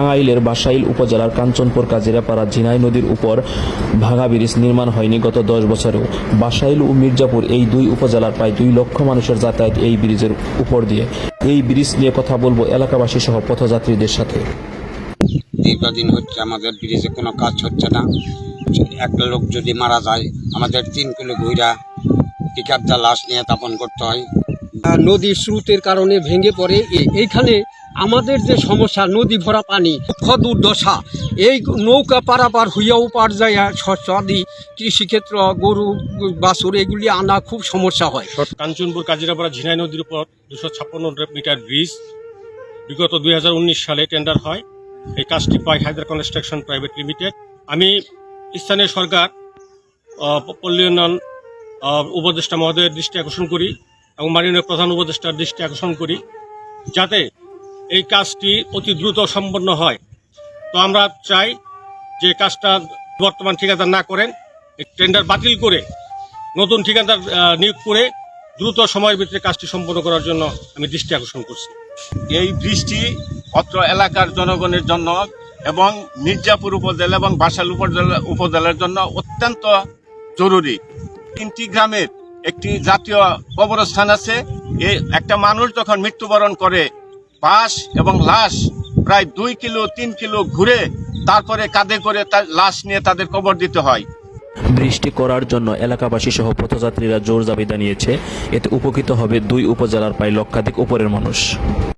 টাঙ্গাইলের বাসাইল উপজেলার কাঞ্চনপুর কাজিরাপাড়া ঝিনাই নদীর উপর ভাঙা ব্রিজ নির্মাণ হয়নি গত দশ বছরেও। বাসাইল ও মির্জাপুর এই দুই উপজেলার প্রায় দুই লক্ষ মানুষের যাতায়াত এই ব্রিজের উপর দিয়ে। এই ব্রিজ নিয়ে কথা বলব এলাকাবাসী সহ পথযাত্রীদের সাথে। দীর্ঘদিন হচ্ছে আমাদের ব্রিজে কোনো কাজ হচ্ছে না। একটা লোক যদি মারা যায়, আমাদের তিন কিলো ঘুরা পিকাপটা লাশ নিয়ে তাপন করতে হয়। নদীর স্রোতের কারণে ভেঙে পড়ে। এইখানে আমাদের যে সমস্যা, নদী ভরা পানি দুর্দশা, এই নৌকা পারাপার হইয়াও পার যায় শস্য আদি কৃষিক্ষেত্র, গরু, বাছুর, এগুলি আনা খুব সমস্যা হয়। কাঞ্চনপুর কাজিরাপাড়া ঝিনাই নদীর উপর দুশো ছাপ্পান্ন মিটার ব্রিজ বিগত দু হাজার ঊনিশ সালে টেন্ডার হয়। এই কাজটি পায় হায়দার কনস্ট্রাকশন প্রাইভেট লিমিটেড। আমি স্থানীয় সরকার পল্লী উন্নয়ন উপদেষ্টা মহোদয়ের দৃষ্টি আকর্ষণ করি এবং মাননীয় প্রধান উপদেষ্টার দৃষ্টি আকর্ষণ করি, যাতে এই কাজটি অতি দ্রুত সম্পন্ন হয়। তো আমরা চাই যে কাজটা বর্তমান ঠিকাদার না করেন টেন্ডার বাতিল করে, নতুন ঠিকাদার নিয়োগ করে দ্রুত সময়ের ভিতরে কাজটি সম্পন্ন করার জন্য আমি দৃষ্টি আকর্ষণ করছি। এই বৃষ্টি অত্র এলাকার জনগণের জন্য এবং মির্জাপুর উপজেলা এবং বাসাল উপজেলা উপজেলার জন্য অত্যন্ত জরুরি। তিনটি গ্রামের একটি জাতীয় কবরস্থান আছে। একটা মানুষ যখন মৃত্যুবরণ করে বাস এবং লাশ প্রায় দুই কিলো, তিন কিলো ঘুরে তারপরে কাঁধে করে লাশ নিয়ে তাদের কবর দিতে হয়। বৃষ্টি করার জন্য এলাকাবাসী সহ পথযাত্রীরা জোর দাবি জানিয়েছে এতে উপকৃত হবে দুই উপজেলার প্রায় লক্ষাধিক উপরের মানুষ।